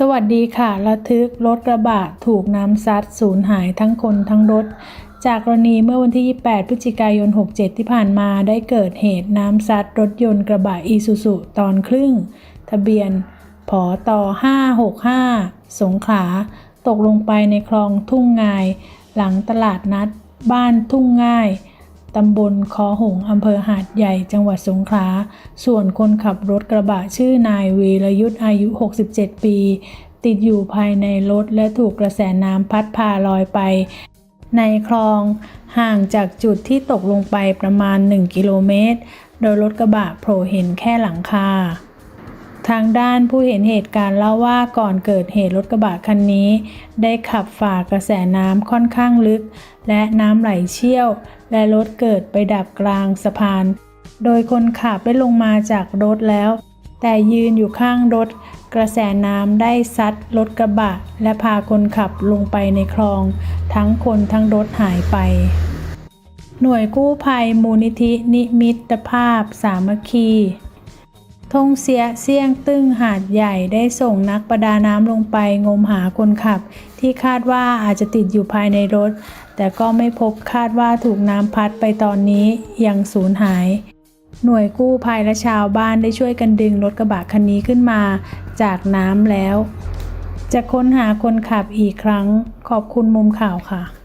สวัสดีค่ะ ระทึกรถกระบะถูกน้ำซัดสูญหายทั้งคนทั้งรถ จากกรณีเมื่อวันที่ 28 พฤศจิกายน 67 ที่ผ่านมาได้เกิดเหตุน้ำซัดรถยนต์กระบะอีซูซุตอนครึ่ง ทะเบียนผอต่อ565 สงขลาตกลงไปในคลองทุ่งงาย หลังตลาดนัด บ้านทุ่งง่าย ตำบลคอหงอำเภอหาดใหญ่จังหวัดสงขลา ส่วนคนขับรถกระบะชื่อนายวีรยุทธ์อายุ 67 ปี ติดอยู่ภายในรถและถูกกระแสน้ำพัดพาลอยไป ในคลองห่างจากจุดที่ตกลงไปประมาณ 1 กิโลเมตร โดยรถกระบะโผล่เห็นแค่หลังคา ทางด้านผู้เห็นเหตุการณ์เล่าว่าก่อนเกิดเหตุรถกระบะคันนี้ ได้ขับฝ่ากระแสน้ำค่อนข้างลึก และน้ำไหลเชี่ยว และรถเกิดไปดับกลางสะพาน โดยคนขับได้ลงมาจากรถแล้ว แต่ยืนอยู่ข้างรถ กระแสน้ำได้ซัดรถกระบะ และพาคนขับลงไปในคลอง ทั้งคนทั้งรถหายไปหน่วยกู้ภัยมูลนิธินิมิตรภาพสามัคคี ทงเสียเสี่ยงตึ้งหาดใหญ่ได้ส่งนักประดาน้ำลงไปงมหาคนขับ ที่คาดว่าอาจจะติดอยู่ภายในรถ แต่ก็ไม่พบคาดว่าถูกน้ำพัดไปตอนนี้ยังสูญหาย หน่วยกู้ภัยและชาวบ้านได้ช่วยกันดึงรถกระบะคันนี้ขึ้นมาจากน้ำแล้ว จะค้นหาคนขับอีกครั้งขอบคุณมุมข่าวค่ะ